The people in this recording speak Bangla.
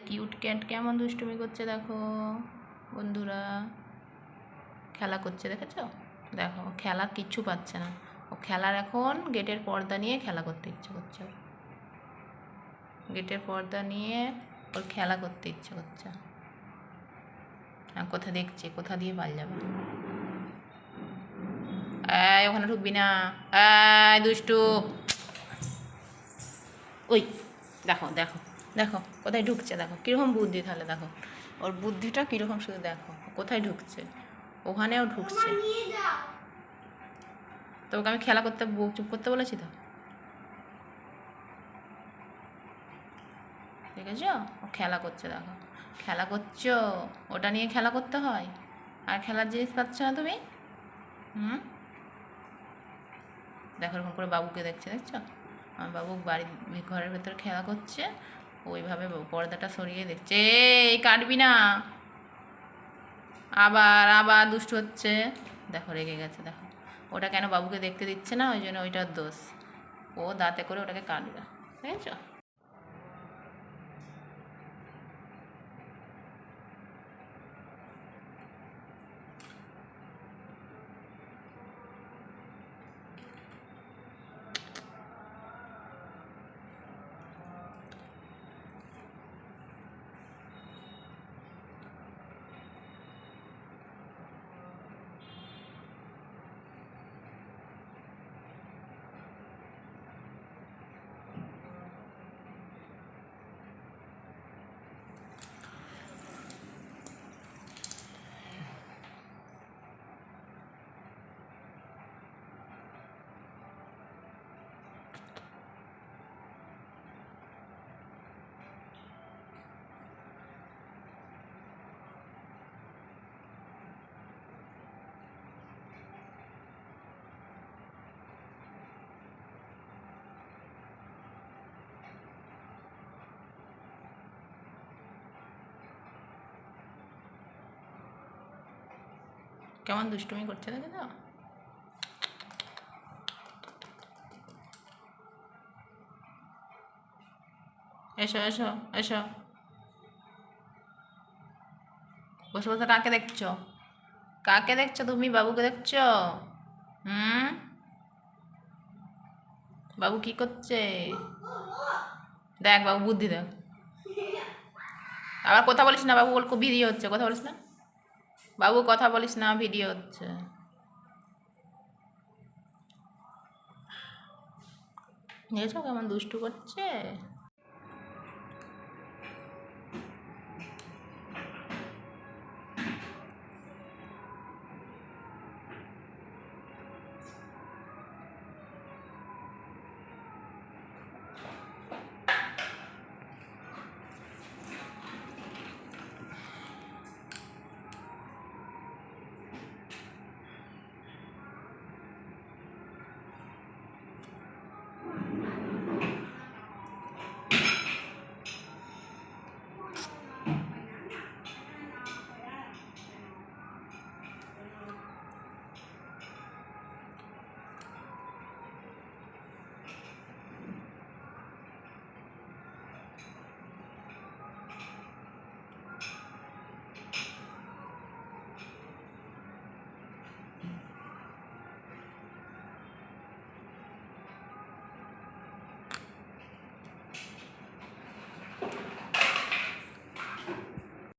কিউট ক্যাট কেমন দুষ্টুমি করছে দেখো? বন্ধুরা, খেলা করছে দেখেছ? দেখো খেলা কিচ্ছু পাচ্ছে না। ও খেলার এখন গেটের পর্দা নিয়ে খেলা করতে ইচ্ছে করছে গেটের পর্দা নিয়ে ওর খেলা করতে ইচ্ছে করছে। আর কোথা দেখছে? কোথা দিয়ে পাল যাবে? এই, ওখানে ঢুকবি না। এই, দুষ্টু। ওই, দেখো দেখো। দেখো কোথায় ঢুকছে? দেখো কীরকম বুদ্ধি তাহলে দেখো। ওর বুদ্ধিটা কীরকম শুধু দেখো কোথায় ঢুকছে? ওখানেও ঢুকছে। তো ওকে আমি খেলা করতে চুপ করতে বলেছি তো? দেখেছ? ও খেলা করছে দেখো। খেলা করছ? ওটা নিয়ে খেলা করতে হয়? আর খেলার জিনিস পাচ্ছ না তুমি? হুম? দেখো এরকম করে বাবুকে দেখছে দেখছ? আমার বাবু বাড়ির ঘরের ভেতর খেলা করছে। ওইভাবে পর্দাটা সরিয়ে দেখছে। এই কাটবি না। আবার আবার দুষ্ট হচ্ছে। দেখো, রেগে গেছে, দেখো। ওটা কেন বাবুকে দেখতে দিচ্ছে না? ওই জন্য ওইটার দোষ। ও দাঁতে করে ওটাকে কাটবে। বুঝেছ? কেমন দুষ্টুমি করছে দেখে তো? এসো এসো এসো। বসে বসে কাকে দেখছ? কাকে দেখছ? তুমি বাবুকে দেখছ? হুম? বাবু কি করছে? দেখ বাবু, বুদ্ধি দেখ। আবার কথা বলিস না বাবু বল ভিডিও হচ্ছে, কথা বলিস না? বাবু কথা বলিস না ভিডিও হচ্ছে। দেখেছ কেমন দুষ্টু করছে?